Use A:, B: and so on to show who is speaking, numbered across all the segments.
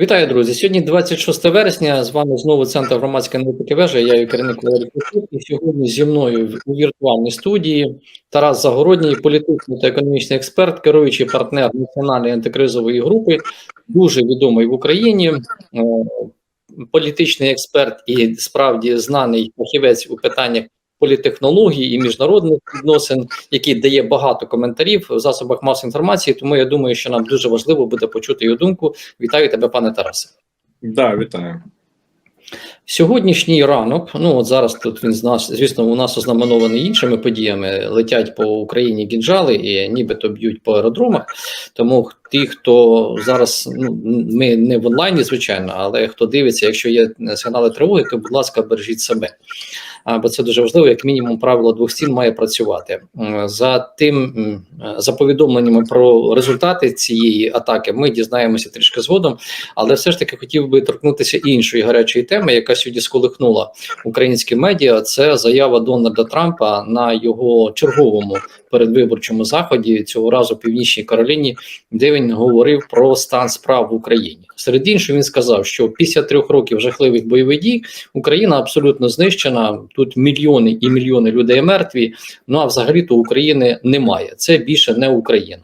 A: Вітаю, друзі. Сьогодні 26 вересня. З вами знову центр громадської аналітики вежа. Я є керівник Валерій. І сьогодні зі мною у віртуальній студії Тарас Загородній, політичний та економічний експерт, керуючий партнер національної антикризової групи, дуже відомий в Україні. е, Політичний експерт і справді знаний фахівець у питаннях політехнології і міжнародних відносин, який дає багато коментарів в засобах масової інформації. Тому я думаю, що нам дуже важливо буде почути його думку. Вітаю тебе, пане Тарасе.
B: Да, вітаю.
A: Сьогоднішній ранок, ну от зараз тут він з нас, звісно, у нас ознаменований іншими подіями. Летять по Україні кінжали і нібито б'ють по аеродромах. Тому ті, хто зараз ну ми не в онлайні, звичайно, але хто дивиться, якщо є сигнали тривоги, то будь ласка, бережіть себе. Бо це дуже важливо, як мінімум, правило двох стін має працювати за тим за повідомленнями про результати цієї атаки. Ми дізнаємося трішки згодом, але все ж таки хотів би торкнутися іншої гарячої теми, яка сьогодні сколихнула українські медіа. Це заява Дональда Трампа на його черговому передвиборчому заході цього разу північній Кароліні, де він говорив про стан справ в Україні. Серед іншого він сказав, що після трьох років жахливих бойових дій Україна абсолютно знищена. Тут мільйони і мільйони людей мертві. Ну а взагалі то України немає. Це більше не Україна.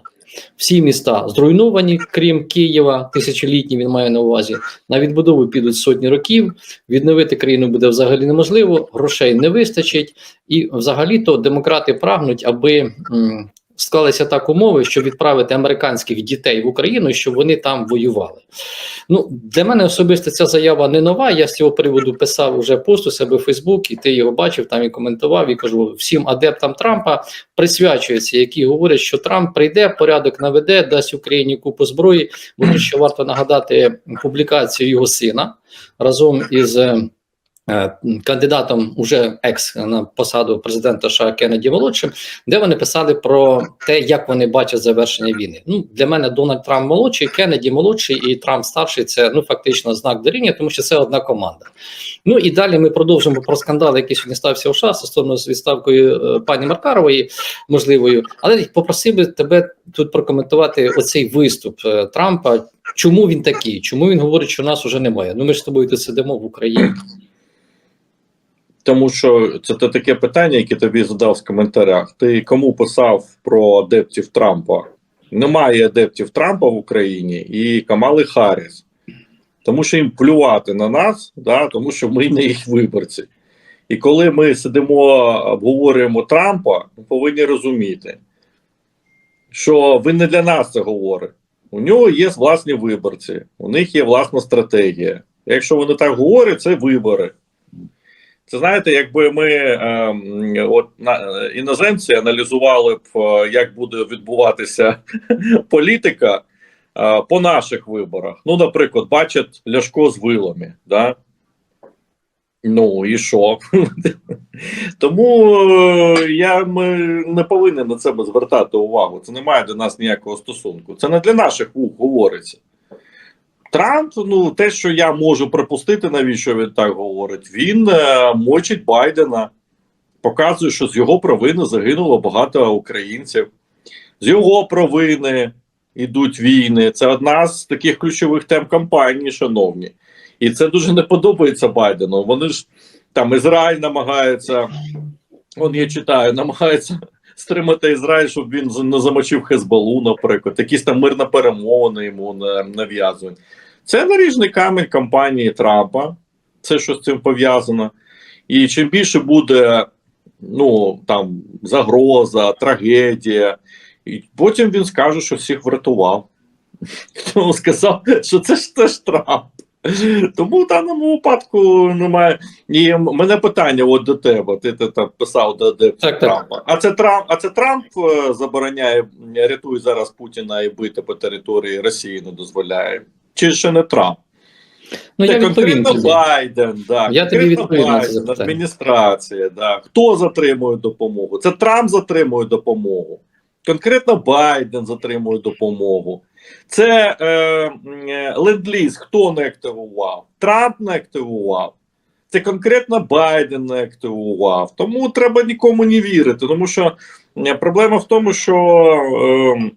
A: Всі міста зруйновані, крім Києва, тисячолітні він має на увазі. На відбудову підуть сотні років. Відновити країну буде взагалі неможливо, грошей не вистачить, і взагалі-то демократи прагнуть, аби склалися так умови, щоб відправити американських дітей в Україну, щоб вони там воювали. Ну для мене особисто ця заява не нова. Я з цього приводу писав уже пост у себе в Фейсбук, і ти його бачив там і коментував. І кажу всім адептам Трампа присвячується, які говорять, що Трамп прийде, порядок наведе, дасть Україні купу зброї. Бо ще варто нагадати публікацію його сина разом із. Е, Кандидатом уже екс на посаду президента США Кеннеді молодшим, де вони писали про те, як вони бачать завершення війни. Ну для мене Дональд Трамп молодший, Кеннеді молодший і Трамп старший. Це ну фактично знак дорівнює, тому що це одна команда. Ну і далі ми продовжимо про скандал, який сьогодні стався у США стосовно з відставкою е, пані Маркарової можливою. Але попросив би тебе тут прокоментувати оцей виступ е, Трампа. Чому він такий? Чому він говорить, що нас уже немає? Ну ми ж з тобою тут сидимо в Україні.
B: Тому що це те таке питання, яке тобі задав в коментарях. Ти кому писав про адептів Трампа? Немає адептів Трампа в Україні і Камали Харріс. Тому що їм плювати на нас, да, тому що ми не їх виборці. І коли ми сидимо, обговорюємо Трампа, ми повинні розуміти, що він не для нас це говорить. У нього є власні виборці, у них є власна стратегія. Якщо вони так говорять, це вибори. Це знаєте, якби ми е, от на іноземці аналізували б, е, як буде відбуватися політика е, по наших виборах. Ну, наприклад, бачать Ляшко з вилами, да? Ну і що? Тому е, я ми не повинен на це звертати увагу. Це не має до нас ніякого стосунку. Це не для наших вух говориться. Трамп, ну те, що я можу припустити, навіщо він так говорить, він е, мочить Байдена, показує, що з його провини загинуло багато українців. З його провини йдуть війни. Це одна з таких ключових тем кампанії, шановні. І це дуже не подобається Байдену. Вони ж там Ізраїль намагається, он я читаю, намагається стримати Ізраїль, щоб він не замочив Хезбалу, наприклад, якісь там мирні перемовини йому нав'язують. Це наріжний камінь кампанії Трампа, це що з цим пов'язано. І чим більше буде ну там загроза, трагедія, і потім він скаже, що всіх врятував. Тому сказав, що це ж теж Трамп. Тому в даному випадку немає. І мене питання от до тебе. Ти, ти там писав до адептів
A: Так, так.
B: Трампа. А це Трамп, а це Трамп забороняє, рятує зараз Путіна і бити по території Росії не дозволяє. Чи ще не Трамп?
A: Ну
B: Це
A: я відповім
B: конкретно
A: тобі.
B: Байден, да,
A: Я тобі відповім на це
B: Байден, адміністрація, да. хто затримує допомогу? Це Трамп затримує допомогу. Конкретно Байден затримує допомогу. Це е, е, ленд-ліз, хто не активував? Трамп не активував. Це конкретно Байден не активував. Тому треба нікому не вірити. Тому що проблема в тому, що е,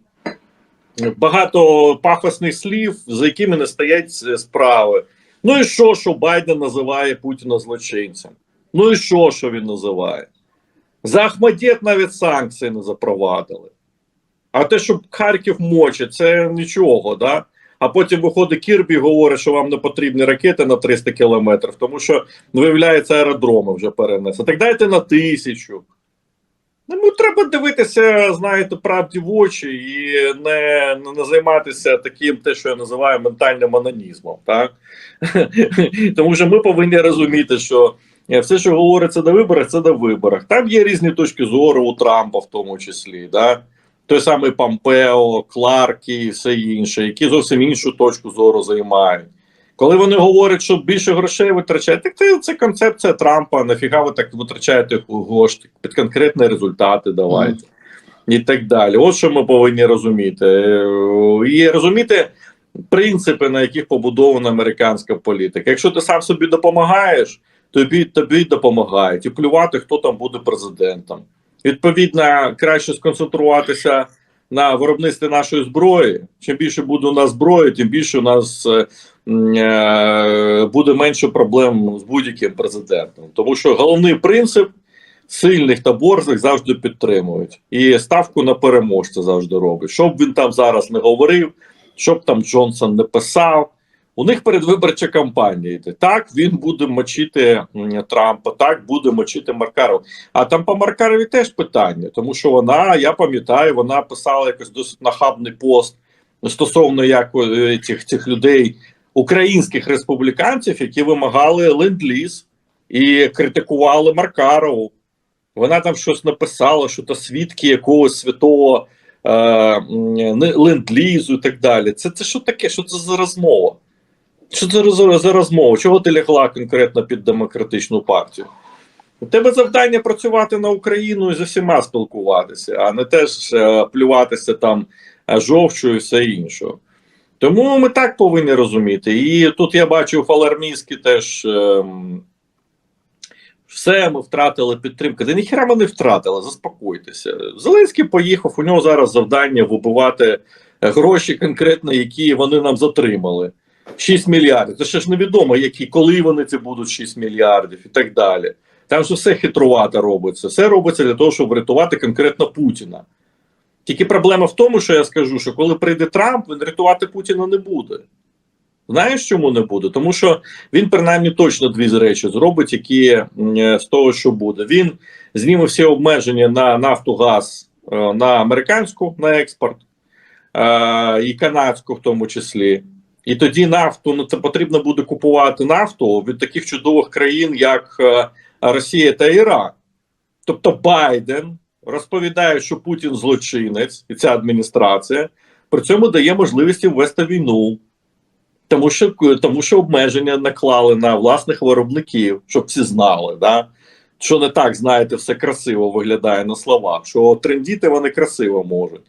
B: багато пафосних слів, за якими не стоять справи. Ну і що, що Байден називає Путіна злочинцем? Ну і що, що він називає? За Ахмадєт навіть санкції не запровадили. А те, що Харків мочить, це нічого, да? А потім виходить Кірбі і говорить, що вам не потрібні ракети на 300 кілометрів, тому що, виявляється, аеродроми вже перенесли. Так дайте на тисячу. Ну, треба дивитися, знаєте, правді в очі і не, не, не займатися таким, те, що я називаю ментальним анонізмом. Так? Тому що ми повинні розуміти, що е, все, що говориться на виборах, це на виборах. Там є різні точки зору у Трампа, в тому числі. Да? Той самий Помпео, Кларк і все інше, які зовсім іншу точку зору займають. Коли вони говорять, що більше грошей витрачають, так це, це концепція Трампа. Нафіга ви так витрачаєте кошти під конкретні результати давайте. І так далі. От що ми повинні розуміти. Е, І розуміти принципи, на яких побудована американська політика. Якщо ти сам собі допомагаєш, тобі тобі допомагають і плювати, хто там буде президентом. Відповідно, краще сконцентруватися на виробництві нашої зброї. Чим більше буде у нас зброї, тим більше у нас е, е, буде менше проблем з будь-яким президентом. Тому що головний принцип сильних та борзих завжди підтримують. І ставку на переможця завжди робить. Щоб він там зараз не говорив, щоб там Джонсон не писав. У них передвиборча кампанія йде. Так він буде мочити Трампа, так буде мочити Маркарова. А там по Маркарові теж питання, тому що вона, я пам'ятаю, вона писала якось досить нахабний пост стосовно як е, цих, цих людей, українських республіканців, які вимагали ленд-ліз і критикували Маркарову. Вона там щось написала, що то свідки якогось святого е, ленд-лізу і так далі. Це, це що таке? Що це за розмова? Що це за, розмова? Чого ти лягла конкретно під демократичну партію? У тебе завдання працювати на Україну і з усіма спілкуватися, а не теж е, плюватися там е, жовчою і все інше. Тому ми так повинні розуміти. І тут я бачу Фалармійський теж. ем, все, ми втратили підтримку. Та ніхіра ми не втратили, заспокойтеся. Зеленський поїхав, у нього зараз завдання вибивати гроші конкретно, які вони нам затримали. 6 мільярдів. Це ще ж невідомо, які, коли вони це будуть 6 мільярдів і так далі. Там ж все хитрувато робиться. Все робиться для того, щоб врятувати конкретно Путіна. Тільки проблема в тому, що я скажу, що коли прийде Трамп, він рятувати Путіна не буде. Знаєш, чому не буде? Тому що він принаймні точно дві речі зробить, які е, з того, що буде. Він зніме всі обмеження на нафту, газ е, на американську на експорт е, і канадську, в тому числі. І тоді нафту ну це потрібно буде купувати нафту від таких чудових країн, як е, Росія та Іран. Тобто Байден розповідає, що Путін злочинець і ця адміністрація при цьому дає можливість їм вести війну. Тому що тому що обмеження наклали на власних виробників, щоб всі знали, да? що не так, знаєте, все красиво виглядає на словах, що трендіти вони красиво можуть.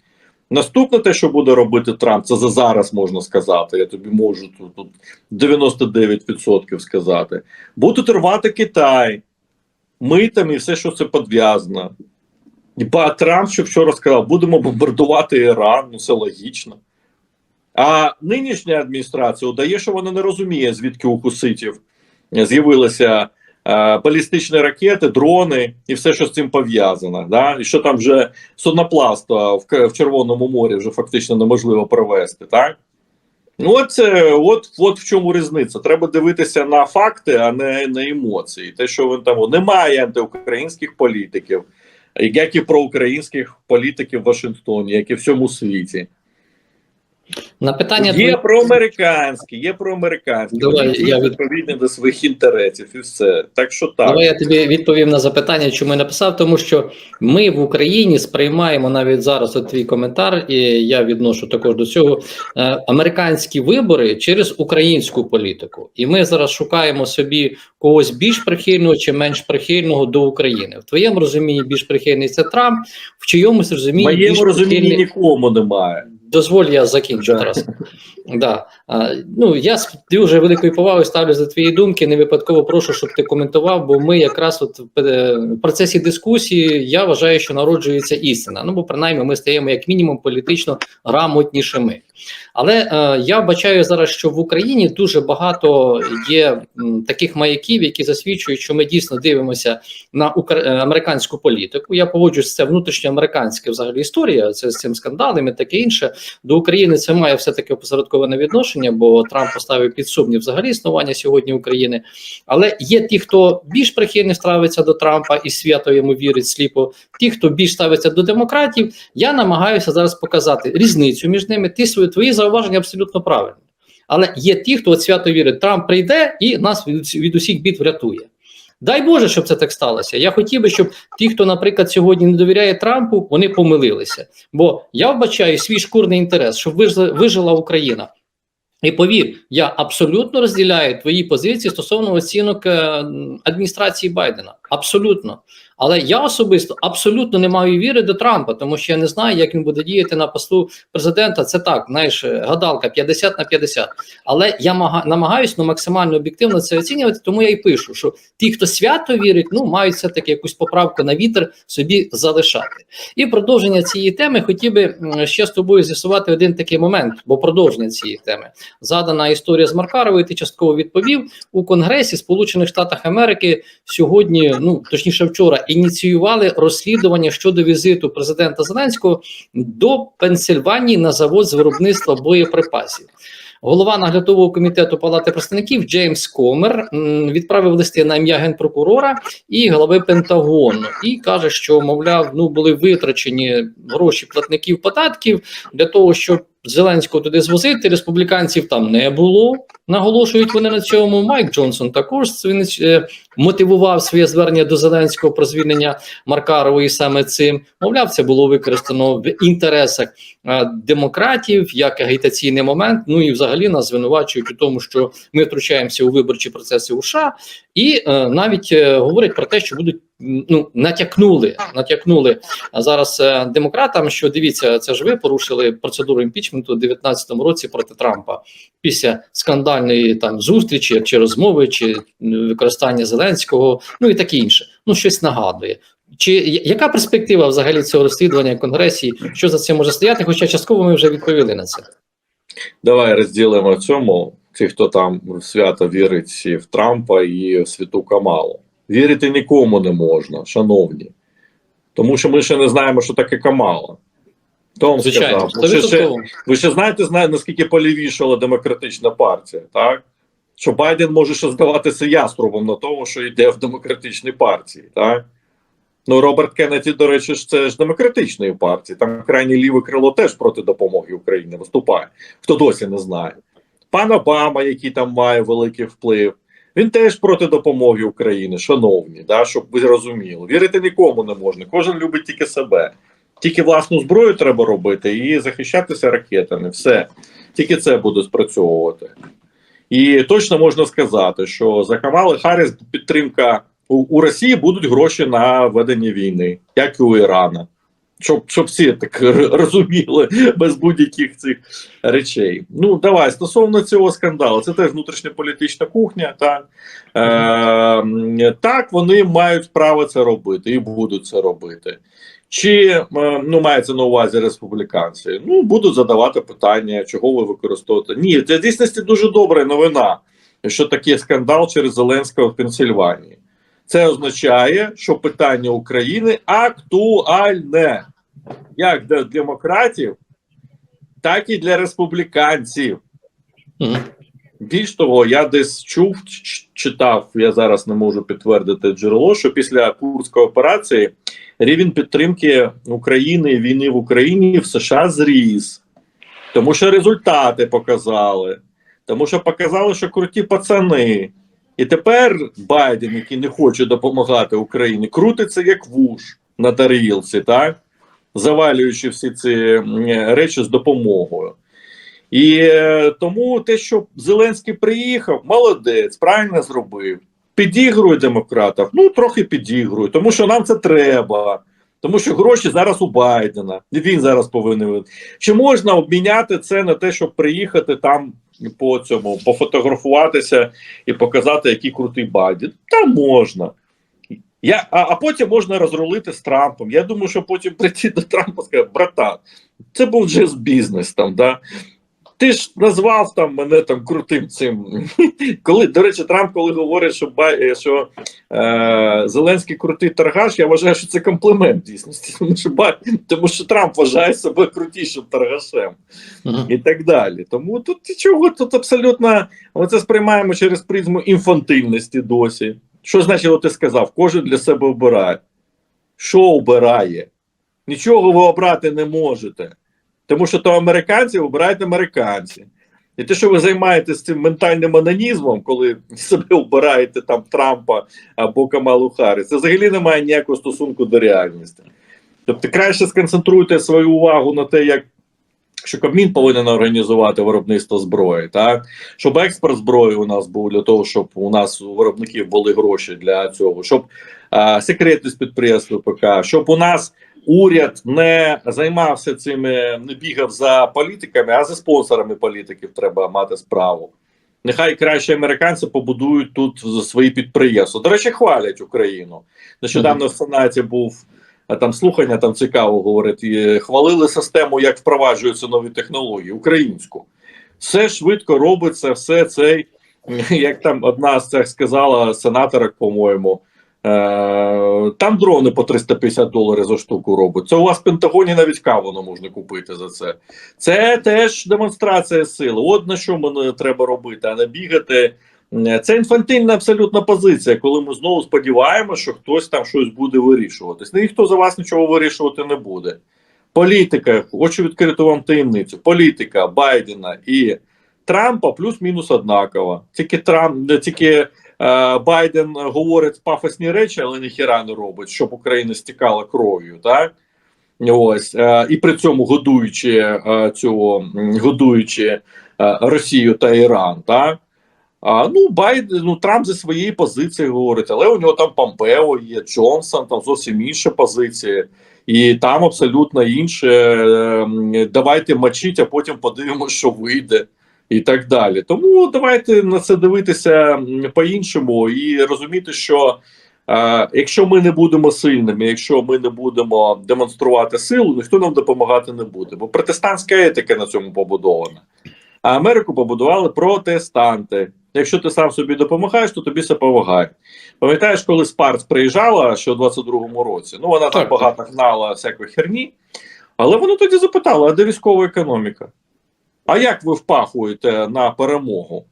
B: Наступне те, що буде робити Трамп, це за зараз можна сказати. Я тобі можу тут, тут 99% сказати. Будуть рвати Китай, митами і все, що це пов'язано. І Трамп, що вчора сказав, будемо бомбардувати Іран, ну це логічно. А нинішня адміністрація удає, що вона не розуміє, звідки у хуситів з'явилися е, балістичні ракети, дрони і все, що з цим пов'язано. Да? І що там вже судноплавство в, в Червоному морі вже фактично неможливо провести. Так? Ну, от, от, от в чому різниця. Треба дивитися на факти, а не на емоції. Те, що він там немає антиукраїнських політиків, як і проукраїнських політиків в Вашингтоні, як і в всьому світі.
A: На питання
B: Є
A: твоє-
B: проамериканські, є проамериканські.
A: Давай,
B: Вони
A: я
B: відповідні до своїх інтересів і все. Так що так.
A: Давай я тобі відповім на запитання, чому я написав, тому що ми в Україні сприймаємо навіть зараз от твій коментар, і я відношу також до цього е, американські вибори через українську політику. І ми зараз шукаємо собі когось більш прихильного чи менш прихильного до України. В твоєму розумінні більш прихильний це Трамп, в чиємусь
B: В
A: розумінні більш
B: моєму розумінні
A: прихильний...
B: нікому немає.
A: Дозволь, я закінчу
B: Да.
A: Тарас. Да. А, ну, я з дуже великою повагою ставлю за твої думки. Не випадково прошу, щоб ти коментував, бо ми якраз от е, в процесі дискусії я вважаю, що народжується істина. Ну, бо принаймні ми стаємо як мінімум політично грамотнішими. Але е, я бачаю зараз, що в Україні дуже багато є м, таких маяків, які засвідчують, що ми дійсно дивимося на е, американську політику. Я погоджуюсь, це внутрішньоамериканська взагалі історія. Це з цим скандалами, таке інше. До України це має все таки опосередковане відношення, бо Трамп поставив під сумнів взагалі існування сьогодні України. Але є ті, хто більш прихильно ставиться до Трампа і свято йому вірить сліпо. Ті, хто більш ставиться до демократів, я намагаюся зараз показати різницю між ними. Ти свої твої зауваження абсолютно правильні. Але є ті, хто от свято вірить, Трамп прийде і нас від, від усіх бід врятує. Дай Боже, щоб це так сталося. Я хотів би, щоб ті, хто, наприклад, сьогодні не довіряє Трампу, вони помилилися. Бо я вбачаю свій шкурний інтерес, щоб вижила, Україна. І повір, я абсолютно розділяю твої позиції стосовно оцінок е, адміністрації Байдена. Абсолютно. Але я особисто абсолютно не маю віри до Трампа, тому що я не знаю, як він буде діяти на посту президента. Це так, знаєш, гадалка 50 на 50. Але я намагаюся ну, максимально об'єктивно це оцінювати, тому я і пишу, що ті, хто свято вірить, ну мають все таки якусь поправку на вітер собі залишати. І продовження цієї теми хотів би ще з тобою з'ясувати один такий момент, бо продовження цієї теми задана історія з Маркаровою. Ти частково відповів у Конгресі Сполучених Штатів Америки сьогодні, ну точніше, вчора ініціювали розслідування щодо візиту президента Зеленського до Пенсильванії на завод з виробництва боєприпасів. Голова наглядового комітету Палати представників Джеймс Комер відправив листи на ім'я генпрокурора і голови Пентагону і каже, що мовляв, ну були витрачені гроші платників податків для того, щоб Зеленського туди звозити. Республіканців там не було. Наголошують вони на цьому. Майк Джонсон також е, мотивував своє звернення до Зеленського про звільнення Маркарової саме цим. Мовляв, це було використано в інтересах е, демократів як агітаційний момент. Ну і взагалі нас звинувачують у тому, що ми втручаємося у виборчі процеси у США, і е, навіть говорять про те, що будуть ну натякнули, натякнули а зараз е, демократам, що дивіться, це ж ви порушили процедуру імпічменту у 2019 році проти Трампа після скандальної там зустрічі чи розмови, чи використання Зеленського, ну і таке інше. Ну щось нагадує. Чи яка перспектива взагалі цього розслідування в Конгресі? Що за цим може стояти? Хоча частково ми вже відповіли на це.
B: Давай розділимо цьому. Ті, хто там в свято вірить і в Трампа і в святу Камалу. Вірити нікому не можна, шановні. Тому що ми ще не знаємо, що таке Камала. Хто вам
A: Звичайно,
B: сказав? Ви ще, ви ще знаєте, знає, наскільки полівішала демократична партія, так? Що Байден може ще здаватися яструбом на тому, що йде в демократичній партії, так? Ну, Роберт Кеннеді, до речі, ж це ж демократичної партії. Там крайнє ліве крило теж проти допомоги Україні виступає. Хто досі не знає. Пан Обама, який там має великий вплив, він теж проти допомоги України, шановні, да, щоб ви розуміли. Вірити нікому не можна. Кожен любить тільки себе. Тільки власну зброю треба робити і захищатися ракетами. Все. Тільки це буде спрацьовувати. І точно можна сказати, що за Камали Харріс підтримка у, у Росії будуть гроші на ведення війни, як і у Ірана. Щоб, щоб всі так розуміли без будь-яких цих речей. Ну, давай, стосовно цього скандалу, це теж внутрішньополітична кухня. Так, е, так вони мають право це робити і будуть це робити. Чи е, ну мається на увазі республіканці? Ну будуть задавати питання, чого ви використовуєте. Ні, це дійсності дуже добра новина, що такий скандал через Зеленського в Пенсильванії. Це означає, що питання України актуальне як для демократів, так і для республіканців. Більш того, я десь чув, читав, я зараз не можу підтвердити джерело, що після Курської операції рівень підтримки України і війни в Україні в США зріс, тому що результати показали, тому що показали, що круті пацани. І тепер Байден, який не хоче допомагати Україні, крутиться як вуш на тарілці, так? завалюючи всі ці речі з допомогою. І е, тому те, що Зеленський приїхав, молодець, правильно зробив. Підігрує демократів, ну трохи підігрує, тому що нам це треба. Тому що гроші зараз у Байдена, і він зараз повинен. Чи можна обміняти це на те, щоб приїхати там по цьому, пофотографуватися і показати, який крутий Байден? Та можна. Я, а, а потім можна розрулити з Трампом. Я думаю, що потім прийти до Трампа і сказати, братан, це був джаз бізнес там, да. Ти ж назвав там мене там крутим цим. Коли, до речі, Трамп, коли говорить, що Бай- що е, Зеленський крутий торгаш, я вважаю, що це комплімент дійсності. Тому що, тому що Трамп вважає себе крутішим торгашем
A: Мгм.
B: і так далі. Тому тут нічого, тут абсолютно ми це сприймаємо через призму інфантильності досі. Що значить, от ти сказав? Кожен для себе обирає. Що обирає? Нічого ви обрати не можете. Тому що то американці обирають американці. І те, що ви займаєтесь цим ментальним анонізмом, коли себе обираєте там Трампа або Камалу Харріс, це взагалі не має ніякого стосунку до реальності. Тобто краще сконцентруйте свою увагу на те, як що Кабмін повинен організувати виробництво зброї, так щоб експорт зброї у нас був для того, щоб у нас у виробників були гроші для цього, щоб а, секретність підприємств ВПК, щоб у нас уряд не займався цими, не бігав за політиками, а за спонсорами політиків треба мати справу. Нехай краще американці побудують тут свої підприємства. До речі, хвалять Україну. Нещодавно в Сенаті був там слухання, там цікаво говорить. і Хвалили систему, як впроваджуються нові технології, українську. Все швидко робиться, все цей, як там одна з цих сказала сенаторок, по-моєму. Е, там дрони по 350 доларів за штуку робить. Це у вас в Пентагоні навіть каву не можна купити за це. Це теж демонстрація сили. От на що мені треба робити, а не бігати. Е, Це інфантильна абсолютна позиція, коли ми знову сподіваємося, що хтось там щось буде вирішуватись. Ніхто за вас нічого вирішувати не буде. Політика, хочу відкрити вам таємницю. Політика Байдена і Трампа плюс-мінус однакова. Тільки Трамп, тільки Байден говорить пафосні речі, але ніхіра не робить, щоб Україна стікала кров'ю. Так? Ось е, і при цьому годуючи е, цього годуючи е, Росію та Іран, так ну Байден, ну Трамп зі своєї позиції говорить, але у нього там Помпео є, Джонсон, там зовсім інші позиції, і там абсолютно інше. е, Давайте мочіть, а потім подивимося, що вийде. І так далі. Тому давайте на це дивитися по-іншому і розуміти, що е, якщо ми не будемо сильними, якщо ми не будемо демонструвати силу, ніхто нам допомагати не буде. Бо протестантська етика на цьому побудована. А Америку побудували протестанти. Якщо ти сам собі допомагаєш, то тобі все помагає. Пам'ятаєш, коли Спарц приїжджала ще у 22-му році? Ну вона там
A: Так,
B: багато гнала всякої херні, але вона тоді запитала: а де військова економіка? А як ви впахуєте на перемогу?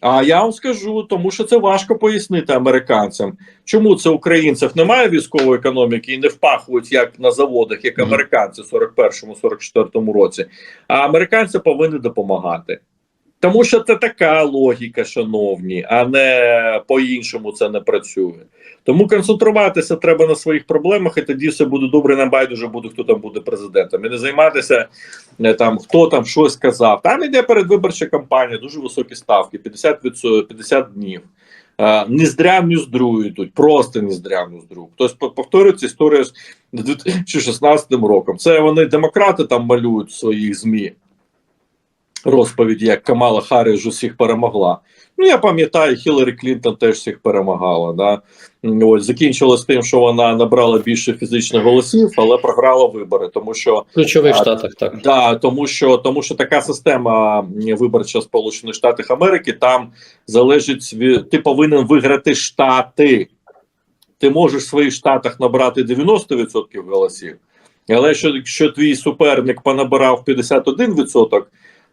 B: А я вам скажу, тому що це важко пояснити американцям, чому це українців немає військової економіки і не впахують як на заводах, як американці в 41-44 році. А американці повинні допомагати. Тому що це така логіка, шановні, а не по-іншому це не працює. Тому концентруватися треба на своїх проблемах, і тоді все буде добре. Нам байдуже буде, хто там буде президентом. І не займатися там, хто там щось сказав. Там іде передвиборча кампанія, дуже високі ставки, 50, 50 днів. А, Ніздря в ніздрю йдуть, просто в ніздрю. Хтось по- повторюється історія з 2016 роком. Це вони демократи там малюють своїх ЗМІ розповіді, як Камала Харріс усіх перемогла. Ну, я пам'ятаю, Хіларі Клінтон теж всіх перемагала. Да? Ось закінчилось тим, що вона набрала більше фізичних голосів, але програла вибори, тому що
A: ключових штатах так.
B: Да, тому що тому що така система виборча Сполучених Штатів Америки там залежить від ти повинен виграти штати. Ти можеш в своїх штатах набрати 90% голосів, але якщо, якщо твій суперник понабирав 51%,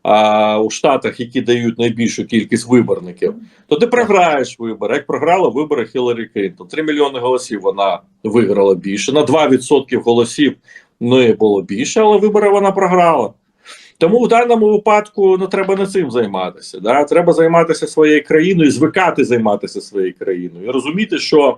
B: а у штатах, які дають найбільшу кількість виборників, то ти програєш вибори. Як програла вибори Хіларі Клінтон. 3 мільйони голосів вона виграла більше. На 2% голосів не було більше, але вибори вона програла. Тому в даному випадку не треба не цим займатися. Да? Треба займатися своєю країною, звикати займатися своєю країною і розуміти, що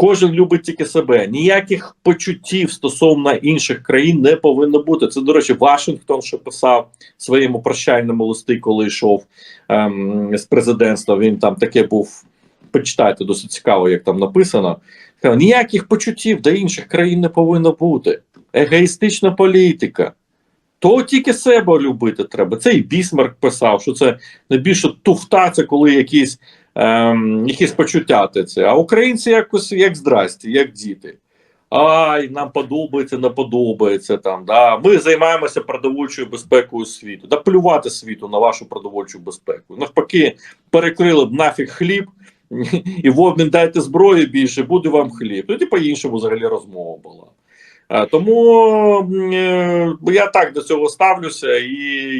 B: кожен любить тільки себе. Ніяких почуттів стосовно інших країн не повинно бути. Це, до речі, Вашингтон, що писав в своєму прощальному листі, коли йшов ем, з президентства. Він там таке був почитайте, досить цікаво, як там написано. Сказав, Ніяких почуттів до інших країн не повинно бути. Егоїстична політика. То тільки себе любити треба. Це і Бісмарк писав, що це найбільше туфта, це коли якісь, ем, якісь почуття це. А українці якось як здрасті, як діти. Ай, нам подобається, не подобається там. Да. Ми займаємося продовольчою безпекою світу. Да плювати світу на вашу продовольчу безпеку. Навпаки, перекрили б нафіг хліб, і в обмін дайте зброї більше, буде вам хліб. Тоді по-іншому взагалі розмова була. Е, Тому е, я так до цього ставлюся, і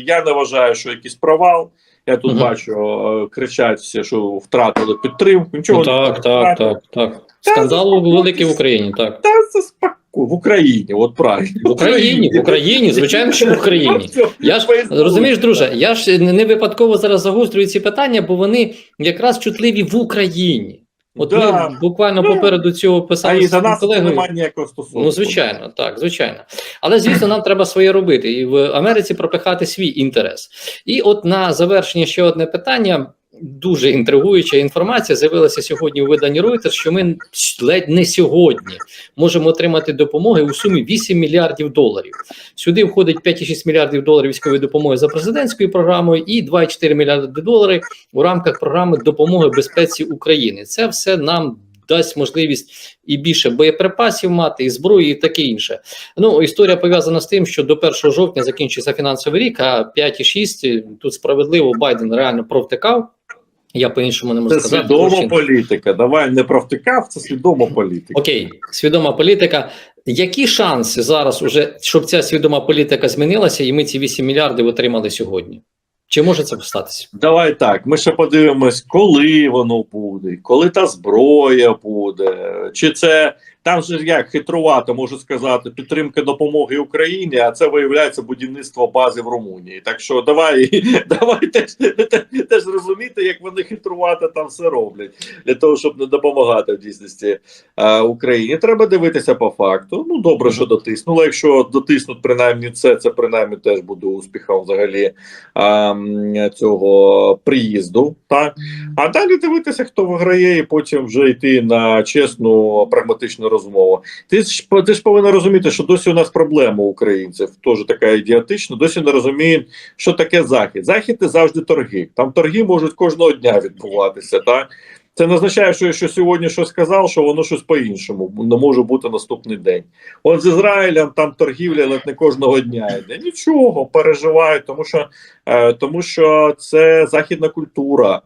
B: я не вважаю, що якийсь провал. Я тут
A: угу.
B: бачу, е, кричать всі, що втратили підтримку. Нічого
A: Ну,
B: не
A: так, так,
B: втратили.
A: так, так. Скандал великий в Україні, так.
B: Та спаку В Україні, от правильно.
A: В Україні, в Україні, звичайно, що в Україні. Я ж розумієш, друже, я ж не не випадково зараз загострюю ці питання, бо вони якраз чутливі в Україні. От
B: Да.
A: ми буквально
B: Ну,
A: попереду цього
B: А
A: писали
B: і
A: з
B: нас
A: колегою.
B: немає ніякого стосунку.
A: Ну, звичайно, так, звичайно. Але звісно, нам треба своє робити і в Америці пропихати свій інтерес. І от на завершення ще одне питання. Дуже інтригуюча інформація з'явилася сьогодні у виданні Reuters, що ми ледь не сьогодні можемо отримати допомоги у сумі 8 мільярдів доларів. Сюди входить 5,6 мільярдів доларів військової допомоги за президентською програмою і 2,4 мільярди доларів у рамках програми допомоги безпеці України. Це все нам дасть можливість і більше боєприпасів мати, і зброї, і таке інше. Ну історія пов'язана з тим, що до 1 жовтня закінчиться фінансовий рік, а 5,6 тут справедливо Байден реально провтикав. Я по-іншому не можу
B: Це
A: сказати.
B: свідома
A: Очень-
B: політика. Давай не провтикав, це свідома політика.
A: Окей, свідома політика. Які шанси зараз, уже, щоб ця свідома політика змінилася, і ми ці 8 мільярдів отримали сьогодні? Чи може це статися?
B: Давай так. Ми ще подивимось, коли воно буде, коли та зброя буде. Чи це там же як хитрувато можу сказати, підтримка допомоги Україні, а це виявляється будівництво бази в Румунії. Так що давай, давай теж, те- теж розуміти, як вони хитрувато там все роблять для того, щоб не допомагати в дійсності е, Україні. Треба дивитися по факту. Ну добре, що дотиснули. Якщо дотиснуть принаймні це, це принаймні теж буде успіхом взагалі а, цього приїзду. Так а далі дивитися, хто виграє, і потім вже йти на чесну прагматичну розмову. Ти ж ти ж повинен розуміти, що досі у нас проблема українців, теж така ідіотична. Досі не розуміють, що таке захід. Захід це завжди торги. Там торги можуть кожного дня відбуватися. Так це не означає, що я що сьогодні щось сказав, що воно щось по-іншому не може бути наступний день. От з Ізраїлем там торгівля ледь не кожного дня йде. Нічого, переживають, тому що, е, тому що це західна культура.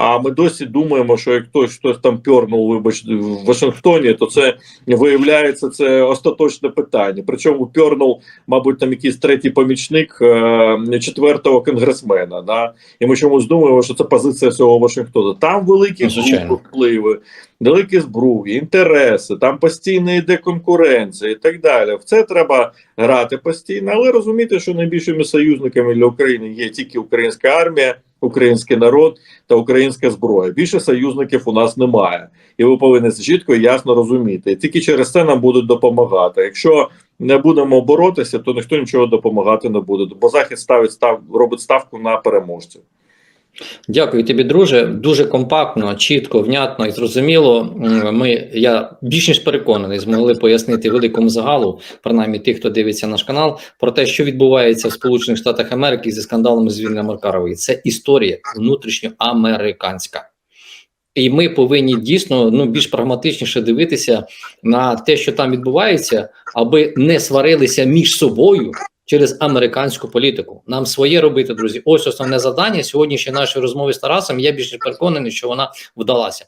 B: А ми досі думаємо, що як хтось хтось там пьорнув, вибач, в Вашингтоні, то це виявляється це остаточне питання. Причому пьорнув, мабуть, там якийсь третій помічник е, четвертого конгресмена. Да? І ми чомусь думаємо, що це позиція всього Вашингтона. Там великі
A: Ну,
B: впливи, великі збруги, інтереси, там постійно йде конкуренція і так далі. В це треба грати постійно, але розуміти, що найбільшими союзниками для України є тільки українська армія, український народ та українська зброя. Більше союзників у нас немає, і ви повинні це чітко і ясно розуміти. І тільки через це нам будуть допомагати. Якщо не будемо боротися, то ніхто нічого допомагати не буде. Бо захід ставить став робить ставку на переможців.
A: Дякую тобі, друже. Дуже компактно, чітко, внятно і зрозуміло. Ми, я більш ніж переконаний, змогли пояснити великому загалу, принаймні тих, хто дивиться наш канал, про те, що відбувається в Сполучених Штатах Америки зі скандалами звільнення Маркарової. Це історія внутрішньоамериканська. І ми повинні дійсно ну більш прагматичніше дивитися на те, що там відбувається, аби не сварилися між собою через американську політику. Нам своє робити, друзі. Ось основне завдання сьогоднішньої нашої розмови з Тарасом. Я більш переконаний, що вона вдалася.